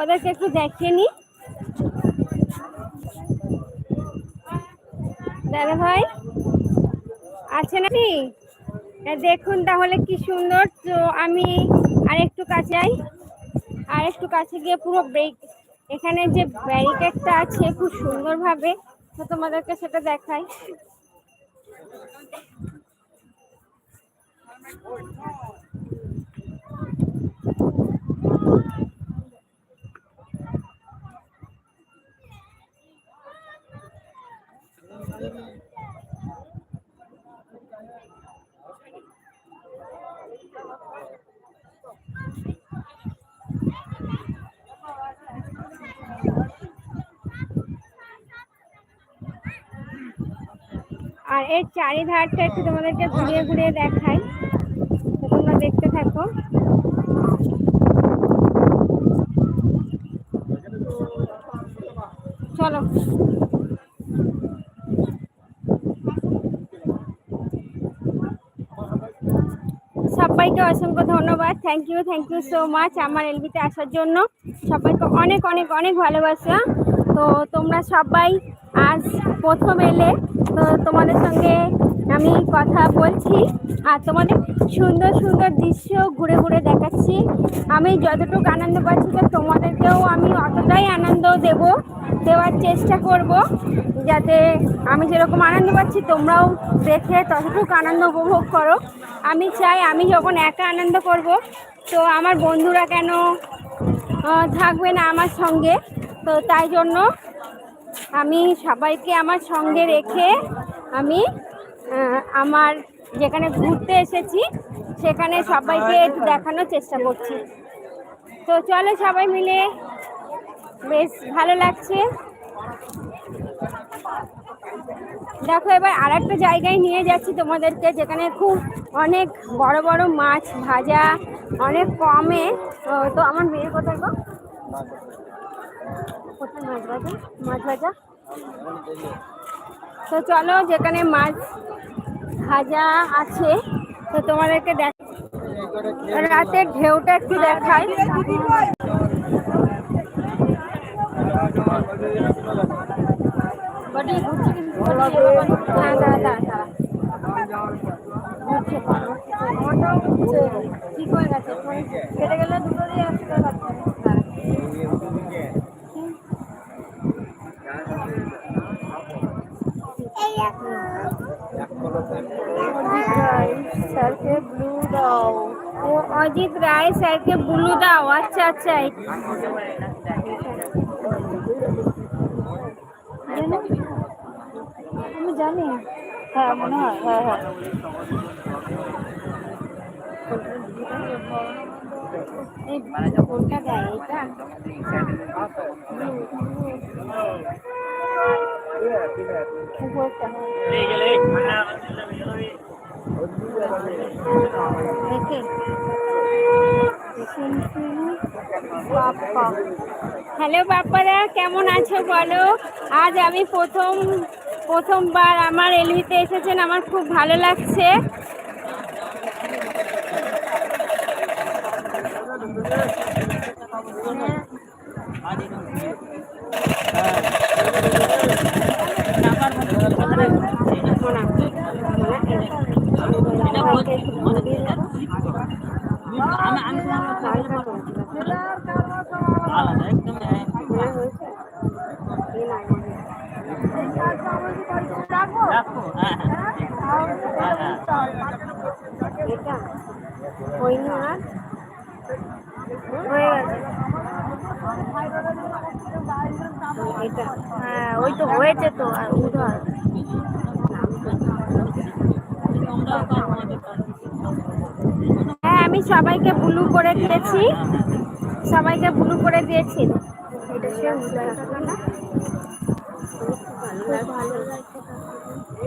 ওদেরকে একটু দেখিয়ে নি। দাদা ভাই আছে নাকি দেখুন তাহলে কি সুন্দর। তো আমি আর একটু কাছে যাই। আর একটু কাছে গিয়ে পুরো ব্রেক এখানে যে ব্যারিকেডটা আছে খুব সুন্দরভাবে, তো তোমাদেরকে সেটা দেখাই। আর এর চারিধারটা একটু তোমাদেরকে ঘুরিয়ে ঘুরিয়ে দেখাই। তোমরা দেখতে থাকো। চলো। সবাইকে অসংখ্য ধন্যবাদ। Thank you thank you so much আমার এলবিতে আসার জন্য। সবাইকে অনেক অনেক অনেক ভালোবাসা। তো তোমরা সবাই আজ প্রথম এলে তো তোমাদের সঙ্গে আমি কথা বলছি। আর তোমাদের সুন্দর সুন্দর দৃশ্য ঘুরে ঘুরে দেখাচ্ছি। আমি যতটুকু আনন্দ পাচ্ছি তো তোমাদেরকেও আমি অতটাই আনন্দ দেব, দেওয়ার চেষ্টা করব। যাতে আমি যেরকম আনন্দ পাচ্ছি, তোমরাও দেখে ততটুকু আনন্দ উপভোগ করো। আমি চাই আমি যখন একা আনন্দ করব, তো আমার বন্ধুরা কেন থাকবে না আমার সঙ্গে? তো তাই জন্য আমি সবাইকে আমার সঙ্গে রেখে আমি আমার যেখানে ঘুরতে এসেছি, সেখানে সবাইকে একটু দেখানোর চেষ্টা করছি। তো চলো সবাই মিলে, বেশ ভালো লাগছে। দেখো এবার আর একটা জায়গায় নিয়ে যাচ্ছি তোমাদেরকে, যেখানে খুব অনেক বড় বড় মাছ ভাজা, অনেক কমে। তো আমার মেয়ে কোথায় গো। মাছ ভাজা মাছ ভাজা? তো চলো, যেখানে মাছ ভাজা আছে, তো তোমাদেরকে দেখ রাতের ঢেউটা একটু ঘুরছে। ঠিক হয়ে গেছে? কেটে গেলে দুটো দিয়ে একসাথে কাটতে স্যারকে ব্লু দাও ও অজিত রায় স্যারকে ব্লু দাও আচ্ছা আচ্ছা আমি জানি হ্যাঁ মনে হয় হ্যাঁ হ্যাঁ এই কোনটা দেয় এটা উপরটা দেখে হ্যালো বাপ্পারা কেমন আছো বলো? আজ আমি প্রথম, প্রথমবার আমার এলভিতে এসেছেন, আমার খুব ভালো লাগছে। এটা হয়নি আর হয়ে গেছে হ্যাঁ ওই তো হয়েছে তো আর আমি সবাইকে ব্লু করে দিয়েছি। সবাইকে ব্লু করে দিয়েছি।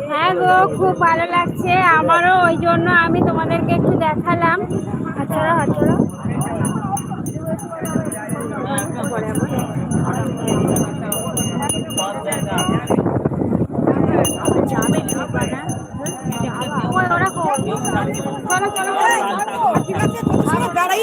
হ্যাঁ গো, খুব ভালো লাগছে। আমারও ওই জন্য আমি তোমাদেরকে একটু দেখালাম। চলো চলো। i don't know